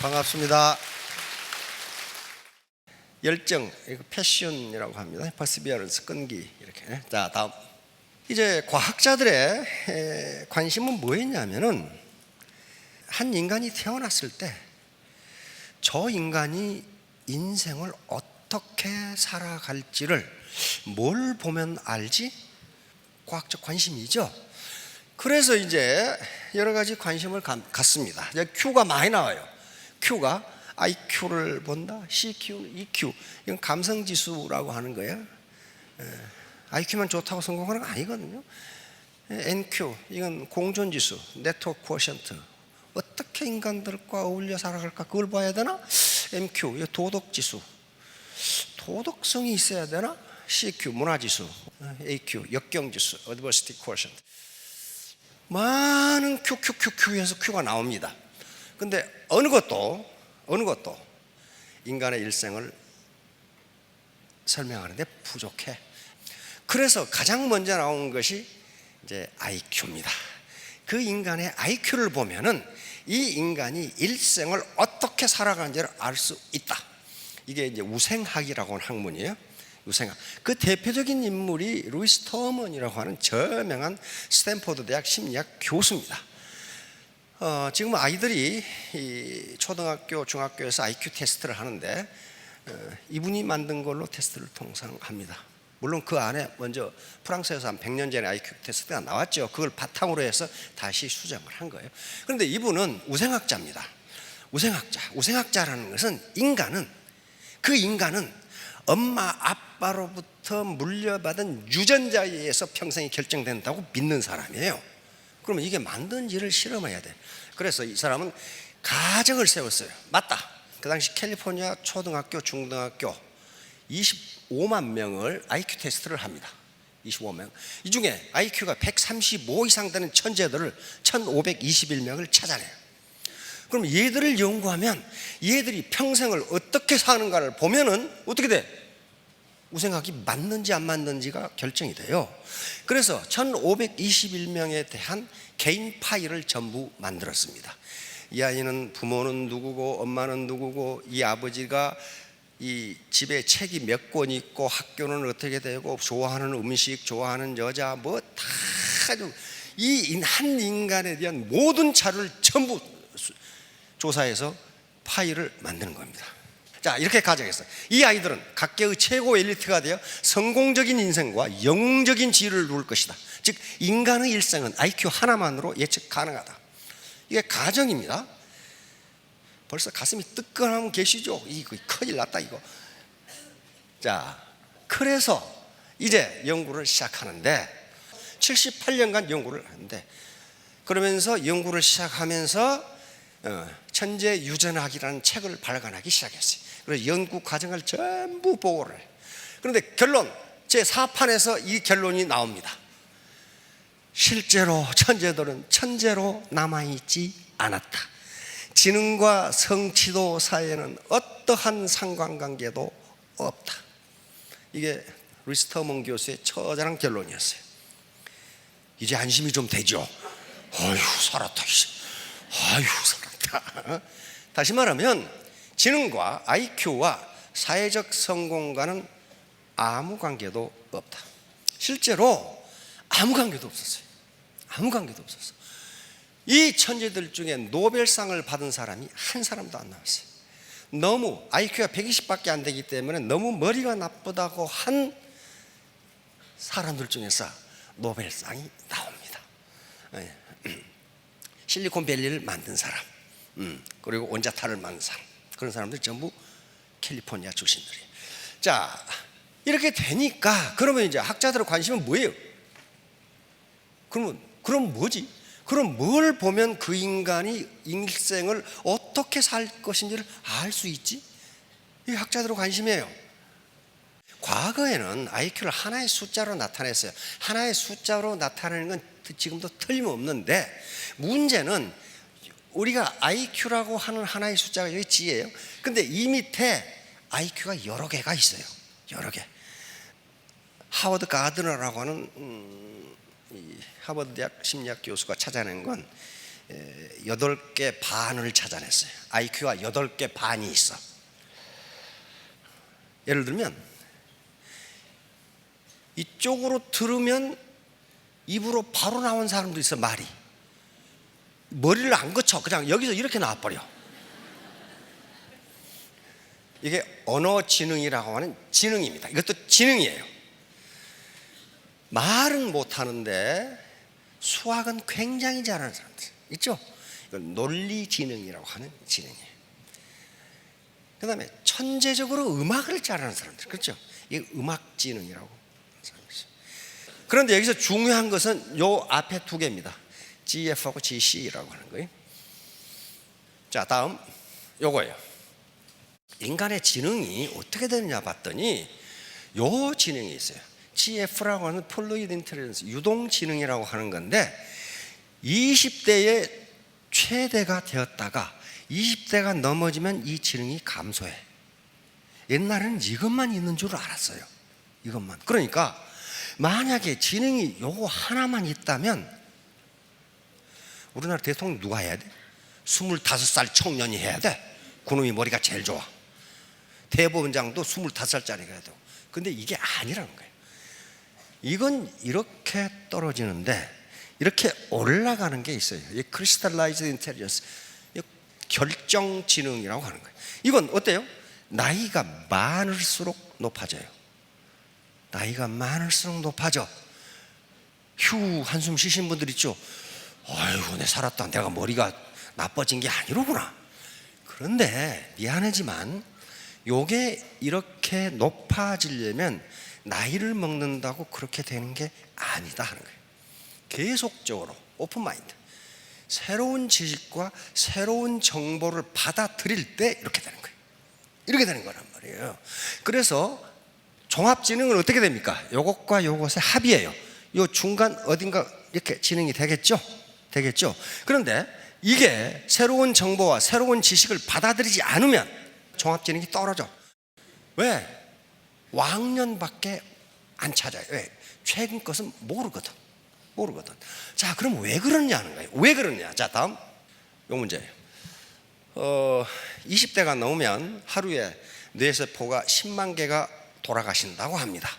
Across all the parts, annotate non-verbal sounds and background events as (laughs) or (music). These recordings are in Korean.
반갑습니다. 열정, 이거 패션이라고 합니다. 퍼시비어런스, 끈기 이렇게. 자, 다음. 이제 과학자들의 에, 관심은 뭐였냐면은 한 인간이 태어났을 때 저 인간이 인생을 어떻게 살아갈지를 뭘 보면 알지? 과학적 관심이죠. 그래서 이제 여러 가지 관심을 가- 갖습니다. Q가 많이 나와요. Q가 IQ를 본다, CQ, EQ. 이건 감성 지수라고 하는 거예요. IQ만 좋다고 성공하는 거 아니거든요. NQ 이건 공존 지수, 네트워크 쿼션트. 어떻게 인간들과 어울려 살아갈까 그걸 봐야 되나? MQ 이거 도덕 지수. 도덕성이 있어야 되나? CQ 문화 지수, AQ 역경 지수, Adversity Quotient. 많은 Q, Q, Q, Q에서 Q가 나옵니다. 근데 어느 것도 어느 것도 인간의 일생을 설명하는데 부족해. 그래서 가장 먼저 나온 것이 이제 IQ입니다. 그 인간의 IQ를 보면은 이 인간이 일생을 어떻게 살아가는지를 알 수 있다. 이게 이제 우생학이라고 하는 학문이에요. 우생학. 그 대표적인 인물이 루이스 터먼이라고 하는 저명한 스탠포드 대학 심리학 교수입니다. 어, 지금 아이들이 이 초등학교, 중학교에서 IQ 테스트를 하는데 어, 이분이 만든 걸로 테스트를 통상 합니다. 물론 그 안에 먼저 프랑스에서 한 100년 전에 IQ 테스트가 나왔죠. 그걸 바탕으로 해서 다시 수정을 한 거예요. 그런데 이분은 우생학자입니다. 우생학자. 우생학자라는 것은 인간은 그 인간은 엄마 아빠로부터 물려받은 유전자에 의해서 평생이 결정된다고 믿는 사람이에요. 그러면 이게 맞는지를 실험해야 돼. 그래서 이 사람은 가정을 세웠어요. 맞다. 그 당시 캘리포니아 초등학교, 중등학교 25만 명을 IQ 테스트를 합니다. 25명. 이 중에 IQ가 135 이상 되는 천재들을 1521명을 찾아내요. 그럼 얘들을 연구하면 얘들이 평생을 어떻게 사는가를 보면은 어떻게 돼? 우생학이 맞는지 안 맞는지가 결정이 돼요. 그래서 1521명에 대한 개인 파일을 전부 만들었습니다. 이 아이는 부모는 누구고 엄마는 누구고 이 아버지가 이 집에 책이 몇 권 있고 학교는 어떻게 되고 좋아하는 음식 좋아하는 여자 뭐다이한 인간에 대한 모든 자료를 전부 수- 조사해서 파일을 만드는 겁니다. 자, 이렇게 가정했어요. 이 아이들은 각계의 최고 엘리트가 되어 성공적인 인생과 영웅적인 지위를 누릴 것이다. 즉, 인간의 일생은 IQ 하나만으로 예측 가능하다. 이게 가정입니다. 벌써 가슴이 뜨끈하면 계시죠? 이거 큰일 났다, 이거. 자, 그래서 이제 연구를 시작하는데 78년간 연구를 하는데 그러면서 연구를 시작하면서 어, 천재 유전학이라는 책을 발간하기 시작했어요. 그래서 연구 과정을 전부 보고를 해요. 그런데 결론 제 4판에서 이 결론이 나옵니다. 실제로 천재들은 천재로 남아있지 않았다. 지능과 성취도 사이에는 어떠한 상관관계도 없다. 이게 리스터먼 교수의 처절한 결론이었어요. 이제 안심이 좀 되죠. 아유 살았다. 아유 살았다. 다시 말하면 지능과 IQ와 사회적 성공과는 아무 관계도 없다. 실제로 아무 관계도 없었어요. 아무 관계도 없었어. 이 천재들 중에 노벨상을 받은 사람이 한 사람도 안 나왔어요. 너무 IQ가 120밖에 안 되기 때문에 너무 머리가 나쁘다고 한 사람들 중에서 노벨상이 나옵니다. 예. (clears throat) 실리콘밸리를 만든 사람, 음, 그리고 원자탄을 만든 사람, 그런 사람들 전부 캘리포니아 출신들이에요. 자, 이렇게 되니까 그러면 이제 학자들의 관심은 뭐예요? 그러면 그럼 뭐지? 그럼 뭘 보면 그 인간이 일생을 어떻게 살 것인지를 알 수 있지? 이 학자들의 관심이에요. 과거에는 IQ를 하나의 숫자로 나타냈어요. 하나의 숫자로 나타내는 건 지금도 틀림없는데 문제는 우리가 IQ라고 하는 하나의 숫자가 여기 G예요. 근데 이 밑에 IQ가 여러 개가 있어요. 여러 개. 하워드 가드너라고 하는 음, 이 하버드 대학 심리학 교수가 찾아낸 건 여덟 개 반을 찾아냈어요. IQ가 여덟 개 반이 있어. 예를 들면 이쪽으로 들으면 입으로 바로 나온 사람도 있어 말이 머리를 안 거쳐 그냥 여기서 이렇게 나와버려. 이게 언어 지능이라고 하는 지능입니다. 이것도 지능이에요. 말은 못하는데 수학은 굉장히 잘하는 사람들 있죠. 이건 논리 지능이라고 하는 지능이에요. 그다음에 천재적으로 음악을 잘하는 사람들 그렇죠. 이 음악 지능이라고. 그런데 여기서 중요한 것은 요 앞에 두 개입니다. GF하고 GC라고 하는 거예요. 자 다음 요거예요. 인간의 지능이 어떻게 되느냐 봤더니 요 지능이 있어요. GF라고 하는 폴로이드 인텔리전스 유동 지능이라고 하는 건데 20대에 최대가 되었다가 20대가 넘어지면 이 지능이 감소해. 옛날에는 이것만 있는 줄 알았어요. 이것만. 그러니까 만약에 지능이 요거 하나만 있다면 우리나라 대통령 누가 해야 돼? 25살 청년이 해야 돼. 그놈이 머리가 제일 좋아. 대법원장도 25살짜리가 해야 되고. 근데 이게 아니라는 거예요. 이건 이렇게 떨어지는데 이렇게 올라가는 게 있어요. 이 크리스탈라이즈 인텔리전스. 결정 지능이라고 하는 거예요. 이건 어때요? 나이가 많을수록 높아져요. 나이가 많을수록 높아져. 휴 한숨 쉬신 분들 있죠. 아이고 내 살았다. 내가 머리가 나빠진 게 아니로구나. 그런데 미안하지만 요게 이렇게 높아지려면 나이를 먹는다고 그렇게 되는 게 아니다 하는 거예요. 계속적으로 오픈 마인드. 새로운 지식과 새로운 정보를 받아들일 때 이렇게 되는 거예요. 이렇게 되는 거란 말이에요. 그래서 종합지능은 어떻게 됩니까? 요것과 요것의 합이에요. 요 중간 어딘가 이렇게 지능이 되겠죠? 되겠죠? 그런데 이게 새로운 정보와 새로운 지식을 받아들이지 않으면 종합지능이 떨어져. 왜? 왕년밖에 안 찾아요. 왜? 최근 것은 모르거든. 모르거든. 자, 그럼 왜 그러냐는 거예요. 왜 그러냐? 자, 다음 요 문제예요. 어, 20대가 넘으면 하루에 뇌세포가 10만 개가 돌아가신다고 합니다.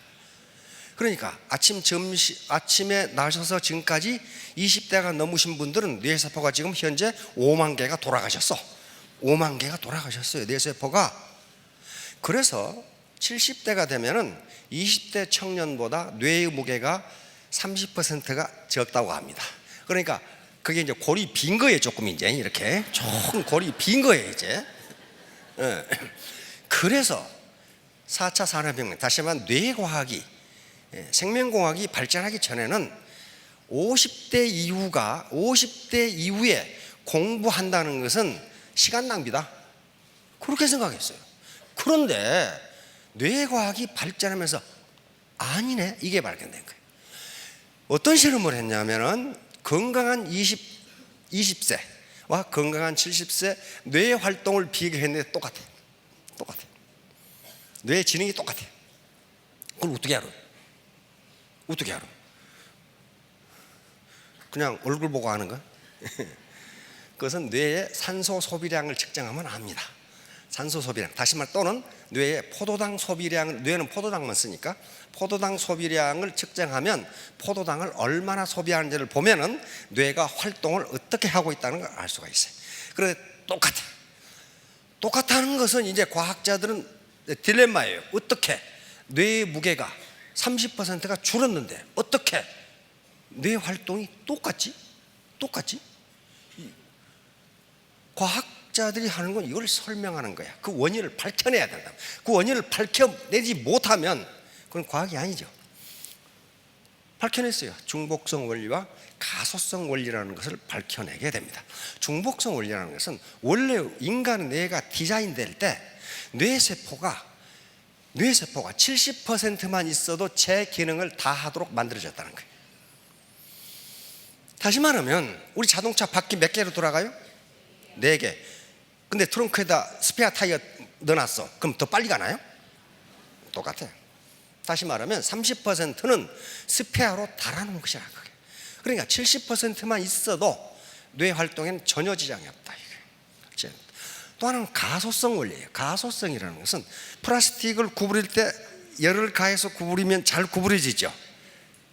그러니까 아침 점심 아침에 나셔서 지금까지 20대가 넘으신 분들은 뇌세포가 지금 현재 5만 개가 돌아가셨어. 5만 개가 돌아가셨어요. 뇌세포가. 그래서 70대가 되면은 20대 청년보다 뇌의 무게가 30%가 적다고 합니다. 그러니까 그게 이제 골이 빈 거예요, 조금 이제 이렇게 조금 골이 빈 거예요, 이제. 예. 그래서 4차 산업혁명, 다시 말하면 뇌과학이 예, 생명공학이 발전하기 전에는 50대 이후가 50대 이후에 공부한다는 것은 시간 낭비다. 그렇게 생각했어요. 그런데 뇌과학이 발전하면서 아니네 이게 발견된 거예요. 어떤 실험을 했냐면은 건강한 20 20세와 건강한 70세 뇌 활동을 비교했는데 똑같아. 똑같아. 뇌 지능이 똑같아. 그걸 어떻게 알아? 어떻게 알아? 그냥 얼굴 보고 하는 거야? (laughs) 그것은 뇌의 산소 소비량을 측정하면 압니다. 산소 소비량. 다시 말 또는 뇌의 포도당 소비량, 뇌는 포도당만 쓰니까 포도당 소비량을 측정하면 포도당을 얼마나 소비하는지를 보면은 뇌가 활동을 어떻게 하고 있다는 걸 알 수가 있어요. 그런데 똑같아. 똑같다는 것은 이제 과학자들은 딜레마예요. 어떻게 뇌의 무게가 30%가 줄었는데 어떻게 뇌 활동이 똑같지? 똑같지? 과학자들이 하는 건 이걸 설명하는 거야. 그 원인을 밝혀내야 된다. 그 원인을 밝혀내지 못하면 그건 과학이 아니죠. 밝혀냈어요. 중복성 원리와 가소성 원리라는 것을 밝혀내게 됩니다. 중복성 원리라는 것은 원래 인간 뇌가 디자인될 때 뇌세포가 뇌세포가 70%만 있어도 제 기능을 다 하도록 만들어졌다는 거예요. 다시 말하면 우리 자동차 바퀴 몇 개로 돌아가요? 네 개. 근데 트렁크에다 스페어 타이어 넣어놨어. 그럼 더 빨리 가나요? 똑같아. 다시 말하면 30%는 스페어로 달아놓은 것이라는 거예요. 그러니까 70%만 있어도 뇌 활동에는 전혀 지장이 없다. 또 하나는 가소성 원리예요. 가소성이라는 것은 플라스틱을 구부릴 때 열을 가해서 구부리면 잘 구부러지죠.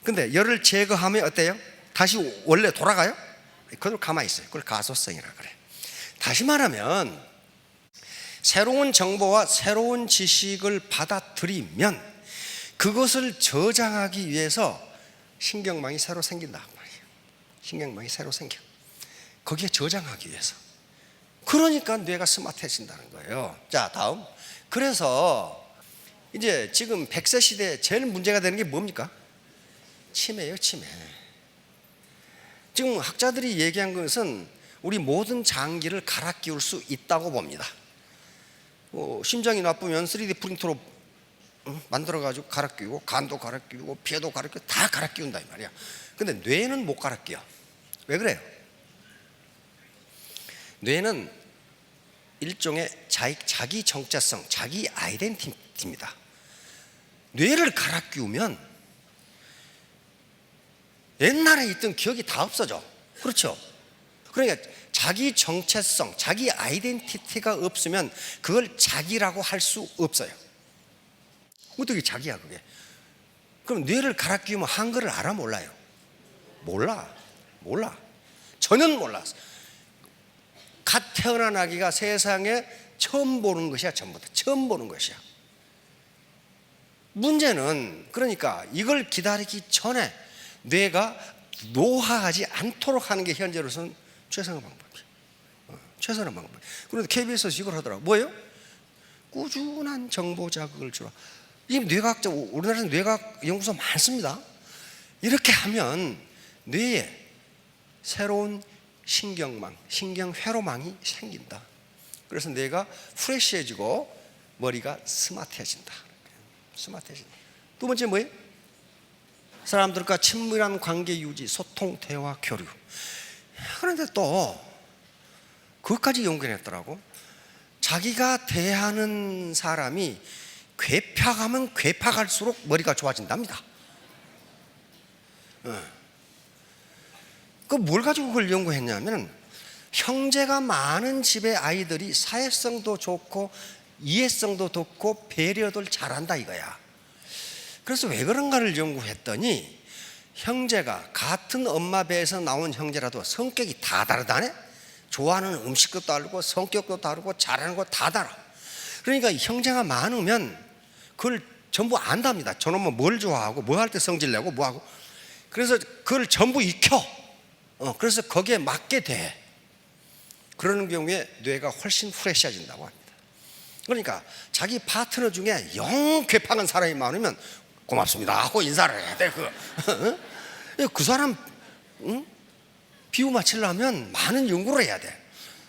근데 열을 제거하면 어때요? 다시 원래 돌아가요? 그걸 가만히 있어요. 그걸 가소성이라 그래. 다시 말하면 새로운 정보와 새로운 지식을 받아들이면 그것을 저장하기 위해서 신경망이 새로 생긴다 말이에요. 신경망이 새로 생겨. 거기에 저장하기 위해서. 그러니까 뇌가 스마트해진다는 거예요. 자, 다음. 그래서 이제 지금 100세 시대에 제일 문제가 되는 게 뭡니까? 치매예요, 치매. 지금 학자들이 얘기한 것은 우리 모든 장기를 갈아 끼울 수 있다고 봅니다. 어, 심장이 나쁘면 3D 프린터로 응? 만들어 가지고 갈아 끼우고 간도 갈아 끼우고 폐도 갈아 끼우고 다 갈아 끼운다 이 말이야. 근데 뇌는 못 갈아 끼워. 왜 그래요? 뇌는 일종의 자기, 자기 정체성, 자기 아이덴티티입니다. 뇌를 갈아 끼우면 옛날에 있던 기억이 다 없어져. 그렇죠? 그러니까 자기 정체성, 자기 아이덴티티가 없으면 그걸 자기라고 할 수 없어요. 어떻게 자기야 그게? 그럼 뇌를 갈아 끼우면 한글을 알아 몰라요? 몰라. 몰라. 전혀 몰라. 갓 태어난 아기가 세상에 처음 보는 것이야 전부 다 처음 보는 것이야 문제는 그러니까 이걸 기다리기 전에 뇌가 노화하지 않도록 하는 게 현재로서는 최선의 방법이야 어, 최선의 방법 그런데 KBS에서 이걸 하더라고 뭐예요? 꾸준한 정보 자극을 주라 이 뇌과학자 우리나라에서 뇌과학 연구소 많습니다 이렇게 하면 뇌에 새로운 신경망, 신경 회로망이 생긴다. 그래서 뇌가 프레시해지고 머리가 스마트해진다. 스마트해진다. 두 번째 뭐예요? 사람들과 친밀한 관계 유지, 소통, 대화, 교류. 그런데 또 그것까지 연구했더라고. 자기가 대하는 사람이 괴팍하면 괴팍할수록 머리가 좋아진답니다. 어. 그뭘 가지고 그걸 연구했냐면 형제가 많은 집의 아이들이 사회성도 좋고 이해성도 좋고 배려를 잘한다 이거야. 그래서 왜 그런가를 연구했더니 형제가 같은 엄마 배에서 나온 형제라도 성격이 다 다르다네. 좋아하는 음식도 다르고 성격도 다르고 잘하는 거다 달라. 그러니까 형제가 많으면 그걸 전부 안답니다. 저놈은 뭘 좋아하고 뭐 할 때 성질 내고 뭐 하고. 그래서 그걸 전부 익혀. 어, 그래서 거기에 맞게 돼. 그러는 경우에 뇌가 훨씬 프레시해진다고 합니다. 그러니까 자기 파트너 중에 영 괴팍한 사람이 많으면 고맙습니다 하고 인사를 해야 돼. 그, (laughs) 그 사람 응? 비유 맞추려면 많은 연구를 해야 돼.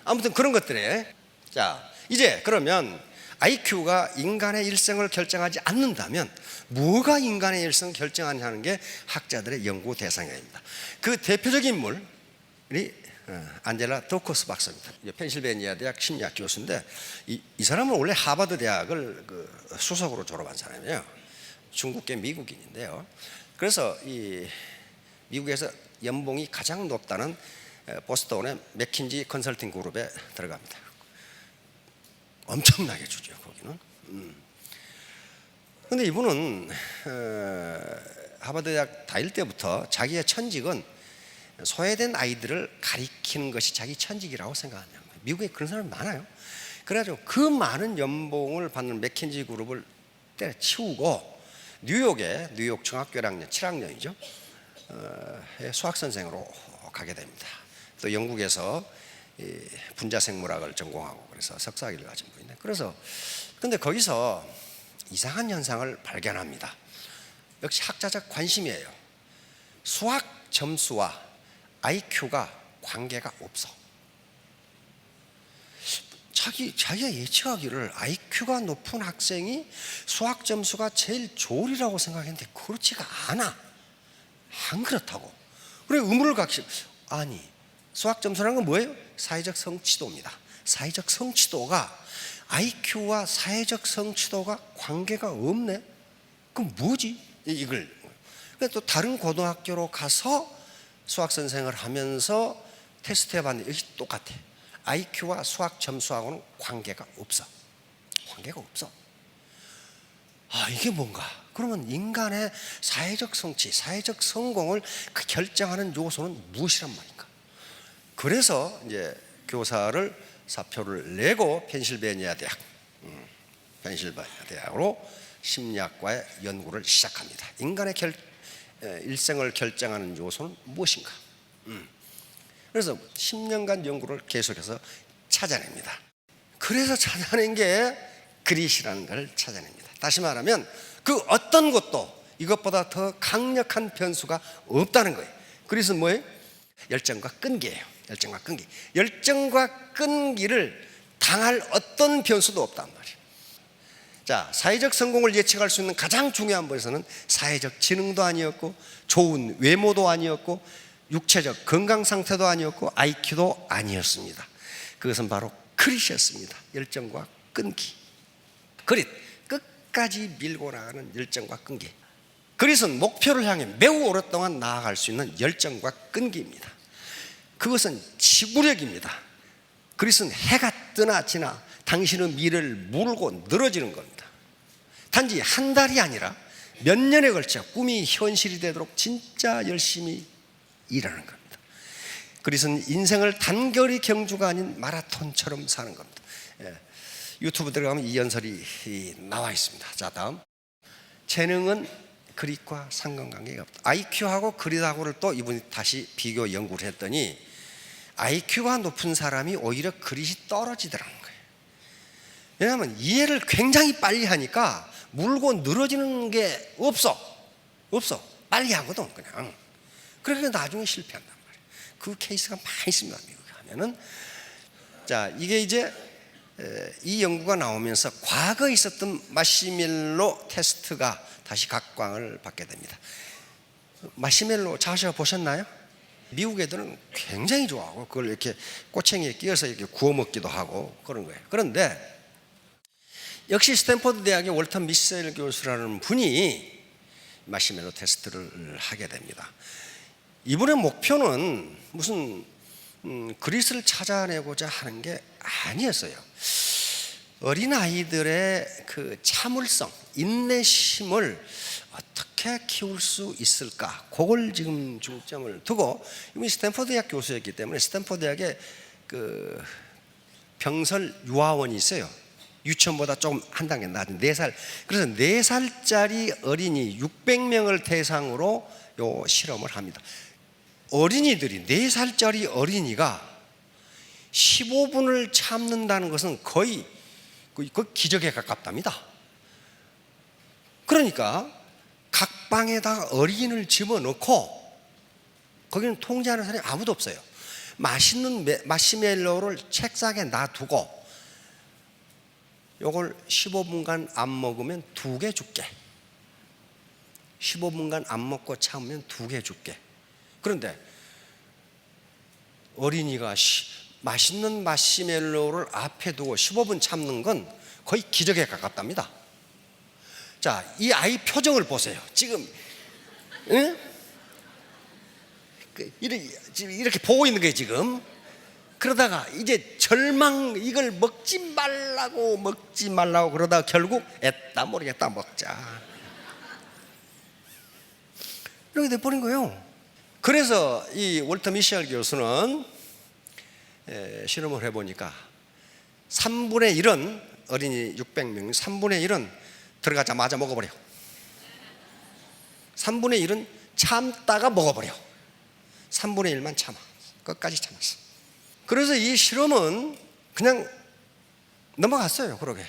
아무튼 그런 것들에 자 이제 그러면 IQ가 인간의 일생을 결정하지 않는다면 뭐가 인간의 일생을 결정하냐는 게 학자들의 연구 대상입니다. 그 대표적인 인물이 어, 안젤라 도커스 박사입니다. 펜실베니아 대학 심리학 교수인데 이, 이 사람은 원래 하버드 대학을 그 수석으로 졸업한 사람이에요. 중국계 미국인인데요. 그래서 이 미국에서 연봉이 가장 높다는 보스턴의 맥킨지 컨설팅 그룹에 들어갑니다. 엄청나게 주죠 거기는. 음. 근데 이분은 어, 하버드 대학 다닐 때부터 자기의 천직은 소외된 아이들을 가리키는 것이 자기 천직이라고 생각하냐. 미국에 그런 사람이 많아요. 그래가지고 그 많은 연봉을 받는 맥킨지 그룹을 때려치우고 뉴욕에 뉴욕 중학교 1학년 7학년이죠. 어, 수학 선생으로 가게 됩니다. 또 영국에서 분자 생물학을 전공하고 그래서 석사학위를 가진 분인데 그래서 근데 거기서 이상한 현상을 발견합니다. 역시 학자적 관심이에요. 수학 점수와 IQ가 관계가 없어. 자기 자기가 예측하기를 IQ가 높은 학생이 수학 점수가 제일 좋으리라고 생각했는데 그렇지가 않아. 안 그렇다고. 그래 의문을 갖기 아니 수학 점수라는 건 뭐예요? 사회적 성취도입니다. 사회적 성취도가 IQ와 사회적 성취도가 관계가 없네. 그럼 뭐지? 이걸. 또 다른 고등학교로 가서 수학 선생을 하면서 테스트 해봤는데 여기 똑같아. IQ와 수학 점수하고는 관계가 없어. 관계가 없어. 아, 이게 뭔가? 그러면 인간의 사회적 성취, 사회적 성공을 그 결정하는 요소는 무엇이란 말인가? 그래서 이제 교사를 사표를 내고 펜실베니아 대학, 음, 펜실베니아 대학으로 심리학과의 연구를 시작합니다. 인간의 결, 에, 일생을 결정하는 요소는 무엇인가? 음. 그래서 10년간 연구를 계속해서 찾아냅니다. 그래서 찾아낸 게 그릿이라는 걸 찾아냅니다. 다시 말하면 그 어떤 것도 이것보다 더 강력한 변수가 없다는 거예요. 그릿은 뭐예요? 열정과 끈기예요. 열정과 끈기. 열정과 끈기를 당할 어떤 변수도 없단 말이에요. 자, 사회적 성공을 예측할 수 있는 가장 중요한 것에서는 사회적 지능도 아니었고 좋은 외모도 아니었고 육체적 건강 상태도 아니었고 IQ도 아니었습니다. 그것은 바로 그릿이었습니다. 열정과 끈기. 그릿 끝까지 밀고 나가는 열정과 끈기. 그릿은 목표를 향해 매우 오랫동안 나아갈 수 있는 열정과 끈기입니다. 그것은 지구력입니다. 그릿은 해가 뜨나 지나 당신의 미래를 물고 늘어지는 겁니다. 단지 한 달이 아니라 몇 년에 걸쳐 꿈이 현실이 되도록 진짜 열심히 일하는 겁니다. 그릿은 인생을 단결이 경주가 아닌 마라톤처럼 사는 겁니다. 예. 유튜브 들어가면 이 연설이 나와 있습니다. 자, 다음. 재능은 그릿과 상관관계가 없다. IQ하고 그릿하고를 또 이분이 다시 비교 연구를 했더니 IQ가 높은 사람이 오히려 그릿이 떨어지더라는 거예요. 왜냐하면 이해를 굉장히 빨리 하니까 물고 늘어지는 게 없어. 없어. 빨리 하거든, 그냥. 그러니까 나중에 실패한단 말이에요. 그 케이스가 많이 있습니다, 미국에 하면은. 자, 이게 이제 에, 이 연구가 나오면서 과거에 있었던 마시멜로 테스트가 다시 각광을 받게 됩니다. 마시멜로 자셔 보셨나요? 미국 애들은 굉장히 좋아하고 그걸 이렇게 꼬챙이에 끼워서 이렇게 구워 먹기도 하고 그런 거예요. 그런데 역시 스탠퍼드 대학의 월터 미셀 교수라는 분이 마시멜로 테스트를 하게 됩니다. 이분의 목표는 무슨 음, 그릿을 찾아내고자 하는 게 아니었어요. 어린 아이들의 그 참을성, 인내심을 어떻게 키울 수 있을까? 그걸 지금 중점을 두고 이분이 스탠퍼드 대학 교수였기 때문에 스탠퍼드 대학에 그 병설 유아원이 있어요. 유치원보다 조금 한 단계 낮은 네 살. 그래서 네 살짜리 어린이 600명을 대상으로 요 실험을 합니다. 어린이들이 네 살짜리 어린이가 15분을 참는다는 것은 거의 그 기적에 가깝답니다. 그러니까 각 방에다가 어린이를 집어넣고 거기는 통제하는 사람이 아무도 없어요. 맛있는 마시멜로를 책상에 놔두고 요걸 15분간 안 먹으면 두 개 줄게. 15분간 안 먹고 참으면 두 개 줄게. 그런데 어린이가 시, 맛있는 마시멜로를 앞에 두고 15분 참는 건 거의 기적에 가깝답니다. 자, 이 아이 표정을 보세요. 지금, 응? 그, 이렇게, 보고 있는 거예요, 지금. 그러다가 이제 절망, 이걸 먹지 말라고, 먹지 말라고 그러다가 결국, 애따 모르겠다, 먹자. 이렇게 돼버린 거예요. 그래서 이 월터 미셸 교수는 에, 실험을 해보니까 3분의 1은 어린이 600명, 3분의 1은 들어가자마자 먹어버려. 3분의 1은 참다가 먹어버려. 3분의 1만 참아. 끝까지 참았어. 그래서 이 실험은 그냥 넘어갔어요, 그러게.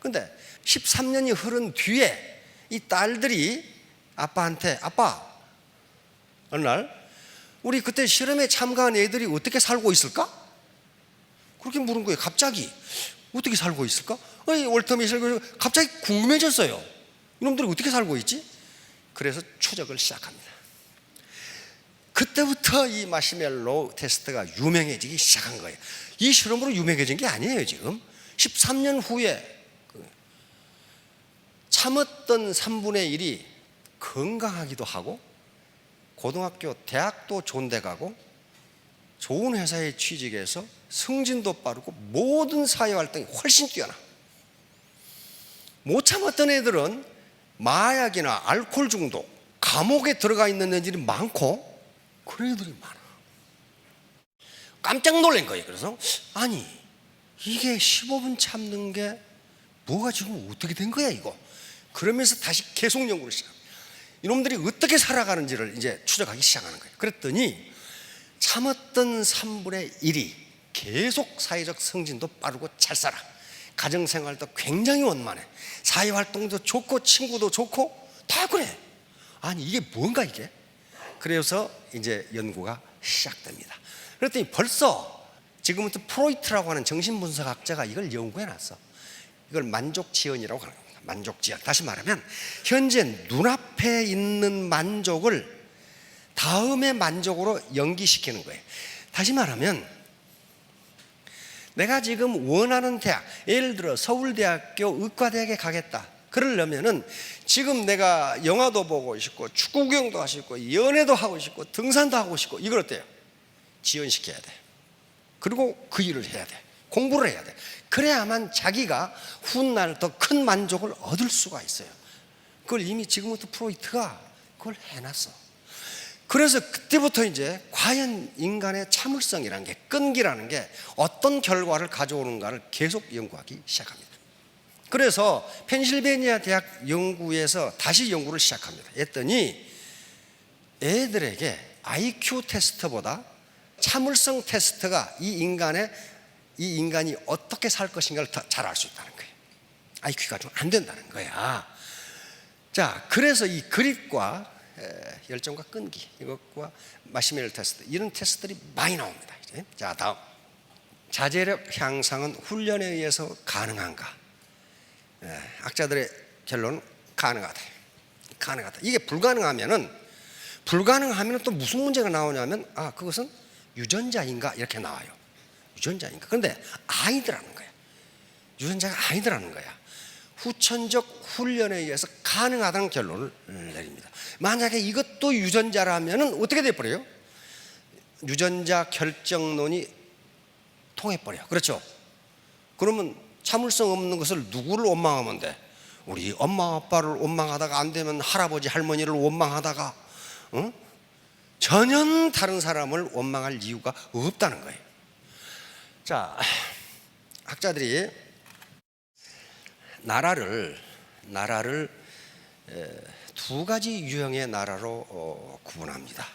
근데 13년이 흐른 뒤에 이 딸들이 아빠한테, 아빠, 어느 날, 우리 그때 실험에 참가한 애들이 어떻게 살고 있을까? 그렇게 물은 거예요, 갑자기. 어떻게 살고 있을까? 어이, 월터 미셸 교수 갑자기 궁금해졌어요. 이놈들이 어떻게 살고 있지? 그래서 추적을 시작합니다. 그때부터 이 마시멜로 테스트가 유명해지기 시작한 거예요. 이 실험으로 유명해진 게 아니에요, 지금. 13년 후에 그 참았던 3분의 1이 건강하기도 하고 고등학교, 대학도 좋은 데 가고 좋은 회사에 취직해서 승진도 빠르고 모든 사회 활동이 훨씬 뛰어나. 못 참았던 애들은 마약이나 알코올 중독, 감옥에 들어가 있는 애들이 많고 그런 애들이 많아. 깜짝 놀란 거예요. 그래서 아니 이게 15분 참는 게 뭐가 지금 어떻게 된 거야 이거. 그러면서 다시 계속 연구를 시작. 이놈들이 어떻게 살아가는지를 이제 추적하기 시작하는 거예요. 그랬더니 참았던 3분의 1이 계속 사회적 승진도 빠르고 잘 살아. 가정생활도 굉장히 원만해. 사회활동도 좋고 친구도 좋고 다 그래. 아니 이게 뭔가 이게? 그래서 이제 연구가 시작됩니다. 그랬더니 벌써 지금부터 프로이트라고 하는 정신분석학자가 이걸 연구해 놨어. 이걸 만족지연이라고 하는 겁니다. 만족지연. 다시 말하면 현재 눈앞에 있는 만족을 다음의 만족으로 연기시키는 거예요. 다시 말하면 내가 지금 원하는 대학, 예를 들어 서울대학교 의과대학에 가겠다. 그러려면은 지금 내가 영화도 보고 싶고 축구 구경도 하고 싶고 연애도 하고 싶고 등산도 하고 싶고 이걸 어때요? 지연시켜야 돼. 그리고 그 일을 해야 돼. 공부를 해야 돼. 그래야만 자기가 훗날 더 큰 만족을 얻을 수가 있어요. 그걸 이미 지금부터 프로이트가 그걸 해놨어. 그래서 그때부터 이제 과연 인간의 참을성이라는 게 끈기라는 게 어떤 결과를 가져오는가를 계속 연구하기 시작합니다. 그래서 펜실베니아 대학 연구에서 다시 연구를 시작합니다. 했더니 애들에게 IQ 테스트보다 참을성 테스트가 이 인간의 이 인간이 어떻게 살 것인가를 잘알 수 있다는 거예요. IQ가 좀 안 된다는 거야. 자, 그래서 이 그립과 에, 열정과 끈기 이것과 마시멜로 테스트 이런 테스트들이 많이 나옵니다. 이제 자 다음 자제력 향상은 훈련에 의해서 가능한가? 에, 학자들의 결론은 가능하다. 가능하다. 이게 불가능하면은 불가능하면 또 무슨 문제가 나오냐면 아 그것은 유전자인가 이렇게 나와요. 유전자인가? 그런데 아니더라는 거야. 유전자가 아니더라는 거야. 후천적 훈련에 의해서 가능하다는 결론을 내립니다. 만약에 이것도 유전자라면 어떻게 돼버려요? 유전자 결정론이 통해버려. 그렇죠? 그러면 참을성 없는 것을 누구를 원망하면 돼? 우리 엄마 아빠를 원망하다가 안 되면 할아버지 할머니를 원망하다가 응? 전혀 다른 사람을 원망할 이유가 없다는 거예요. 자, 학자들이 나라를 나라를 에, 두 가지 유형의 나라로 어, 구분합니다.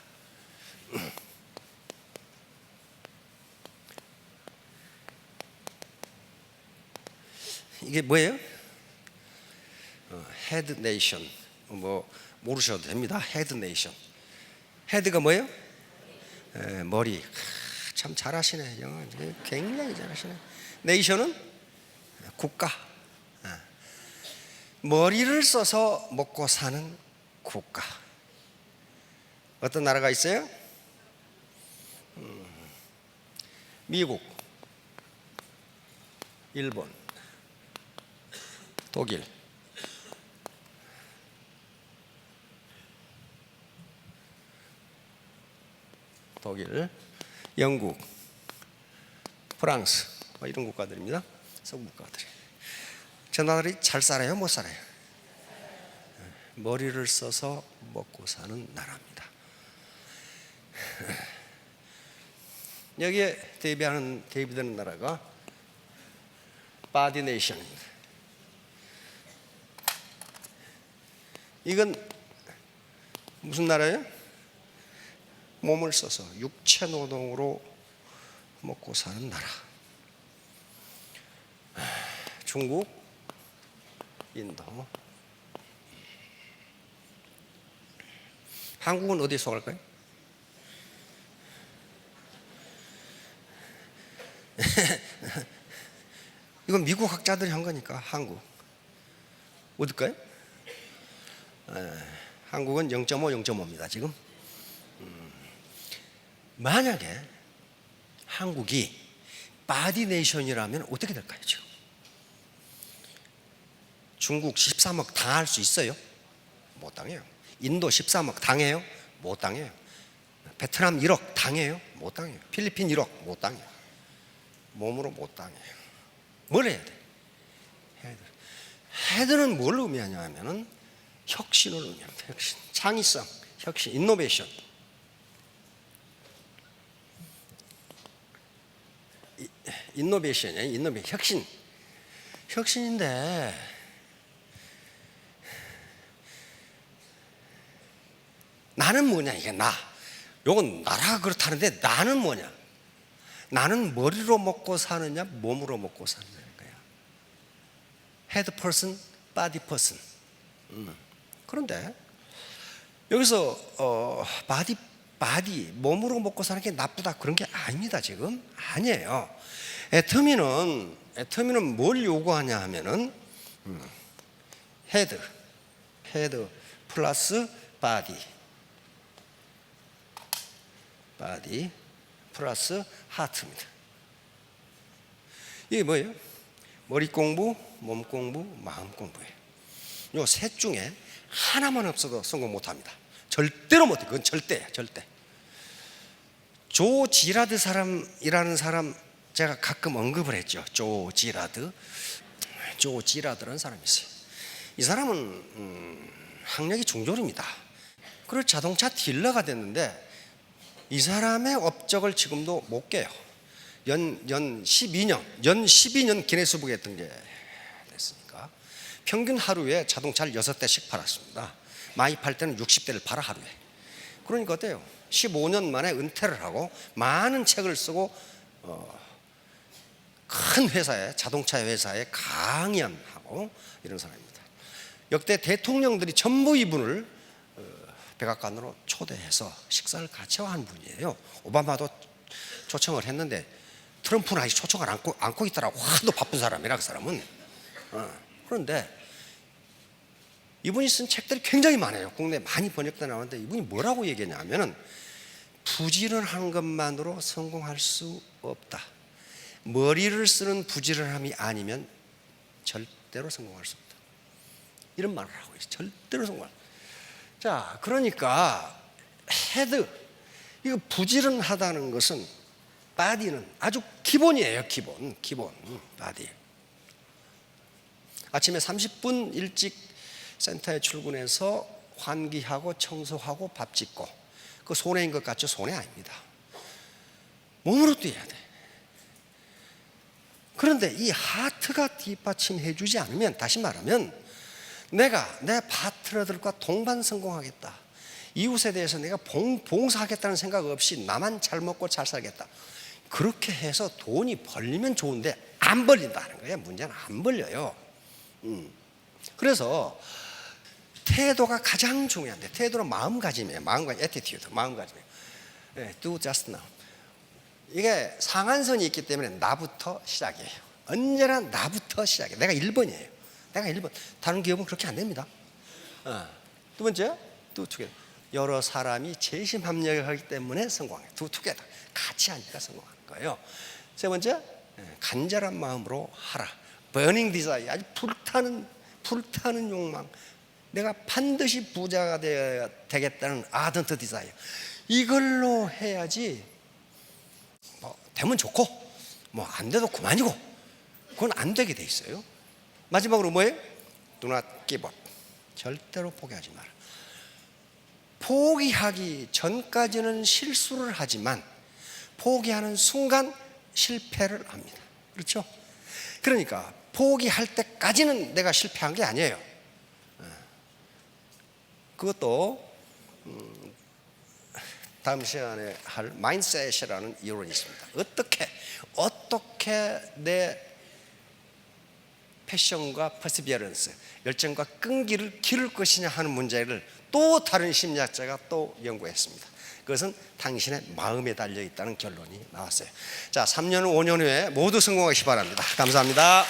이게 뭐예요? 헤드 네이션 뭐 모르셔도 됩니다. 헤드 네이션. 헤드가 뭐예요? 에, 머리. 하, 참 잘하시네. 영어 굉장히 잘하시네. 네이션은 국가. 아. 머리를 써서 먹고 사는 국가. 어떤 나라가 있어요? 음, 미국, 일본, 독일, 독일, 영국, 프랑스 뭐 이런 국가들입니다. 서구 국가들이. 저 나라들이 잘 살아요, 못 살아요? 머리를 써서 먹고 사는 나라입니다. (laughs) 여기에 대비하는 대비되는 나라가 바디 네이션입니다. 이건 무슨 나라예요? 몸을 써서 육체 노동으로 먹고 사는 나라. (sighs) 중국, 인도. 한국은 어디에 속할까요? (laughs) 이건 미국 학자들이 한 거니까 한국. 어딜까요? 에, 한국은 0.5, 0.5입니다, 지금. 만약에 한국이 바디 네이션이라면 어떻게 될까요, 지금? 중국 13억 당할 수 있어요? 못 당해요. 인도 13억 당해요? 못 당해요. 베트남 1억 당해요? 못 당해요. 필리핀 1억 못 당해요. 몸으로 못 당해요. 뭘 해야 돼? 헤드. 헤드는 뭘 의미하냐 하면은 혁신을 의미합니다. 혁신, 창의성, 혁신, 인노베이션. 이- 인노베이션이에요. 인노베이션, 혁신. 혁신인데 나는 뭐냐 이게 나. 요건 나라 그렇다는데 나는 뭐냐? 나는 머리로 먹고 사느냐 몸으로 먹고 사느냐 거야. 헤드 퍼슨, 바디 퍼슨. 그런데 여기서 어, 바디 바디 몸으로 먹고 사는 게 나쁘다 그런 게 아닙니다 지금 아니에요. 애터미는 애터미는 뭘 요구하냐 하면은 음, 헤드 헤드 플러스 바디 바디 플러스 하트입니다. 이게 뭐예요? 머리 공부, 몸 공부, 마음 공부예요. 요 셋 중에 하나만 없어도 성공 못 합니다. 절대로 못 해. 그건 절대야, 절대. 조 지라드 사람이라는 사람 제가 가끔 언급을 했죠. 조 지라드. 조 지라드라는 사람이 있어요. 이 사람은 음, 학력이 중졸입니다. 그리고 자동차 딜러가 됐는데 이 사람의 업적을 지금도 못 깨요. 연, 연 12년, 연 12년 기네스북에 등재됐으니까 평균 하루에 자동차를 6대씩 팔았습니다. 많이 팔 때는 60대를 팔아 하루에. 그러니까 어때요? 15년 만에 은퇴를 하고 많은 책을 쓰고 어, 큰 회사에 자동차 회사에 강연하고 이런 사람입니다. 역대 대통령들이 전부 이분을 어, 백악관으로 초대해서 식사를 같이 한 분이에요. 오바마도 초청을 했는데 트럼프는 아직 초청을 안고, 안고 있더라고. 하도 바쁜 사람이라 그 사람은. 어, 그런데 이분이 쓴 책들이 굉장히 많아요. 국내 많이 번역돼 나오는데 이분이 뭐라고 얘기했냐면은 부지런한 것만으로 성공할 수 없다. 머리를 쓰는 부지런함이 아니면 절대로 성공할 수 없다. 이런 말을 하고 있어요. 절대로 성공할. 자, 그러니까 헤드 이거 부지런하다는 것은 바디는 아주 기본이에요. 기본, 기본 바디. 아침에 30분 일찍 센터에 출근해서 환기하고 청소하고 밥 짓고 그 손해인 것 같죠? 손해 아닙니다. 몸으로 뛰어야 돼. 그런데 이 하트가 뒷받침해 주지 않으면 다시 말하면 내가 내 파트너들과 동반 성공하겠다. 이웃에 대해서 내가 봉, 봉사하겠다는 생각 없이 나만 잘 먹고 잘 살겠다. 그렇게 해서 돈이 벌리면 좋은데 안 벌린다는 거예요. 문제는 안 벌려요. 음. 그래서 태도가 가장 중요한데 태도는 마음가짐이에요. 마음가짐, attitude, 마음가짐이에요. 네, do just now. 이게 상한선이 있기 때문에 나부터 시작이에요. 언제나 나부터 시작이에요. 내가 1번이에요. 내가 1번. 다른 기업은 그렇게 안 됩니다. 어. 두 번째, do together. 여러 사람이 재심 합력하기 때문에 성공해요. do together. 같이 하니까 성공하는 거예요. 세 번째, 예, 간절한 마음으로 하라. burning desire. 아주 불타는, 불타는 욕망. 내가 반드시 부자가 되어야 되겠다는 ardent desire. 이걸로 해야지 뭐 되면 좋고 뭐 안 돼도 그만이고 그건 안 되게 돼 있어요. 마지막으로 뭐예요? Do not give up. 절대로 포기하지 마라. 포기하기 전까지는 실수를 하지만 포기하는 순간 실패를 합니다. 그렇죠? 그러니까 포기할 때까지는 내가 실패한 게 아니에요. 그것도 음, 다음 시간에 할 마인셋이라는 이론이 있습니다. 어떻게 어떻게 내 패션과 퍼시비어런스, 열정과 끈기를 기를 것이냐 하는 문제를 또 다른 심리학자가 또 연구했습니다. 그것은 당신의 마음에 달려 있다는 결론이 나왔어요. 자, 3년 후, 5년 후에 모두 성공하시 기 바랍니다. 감사합니다.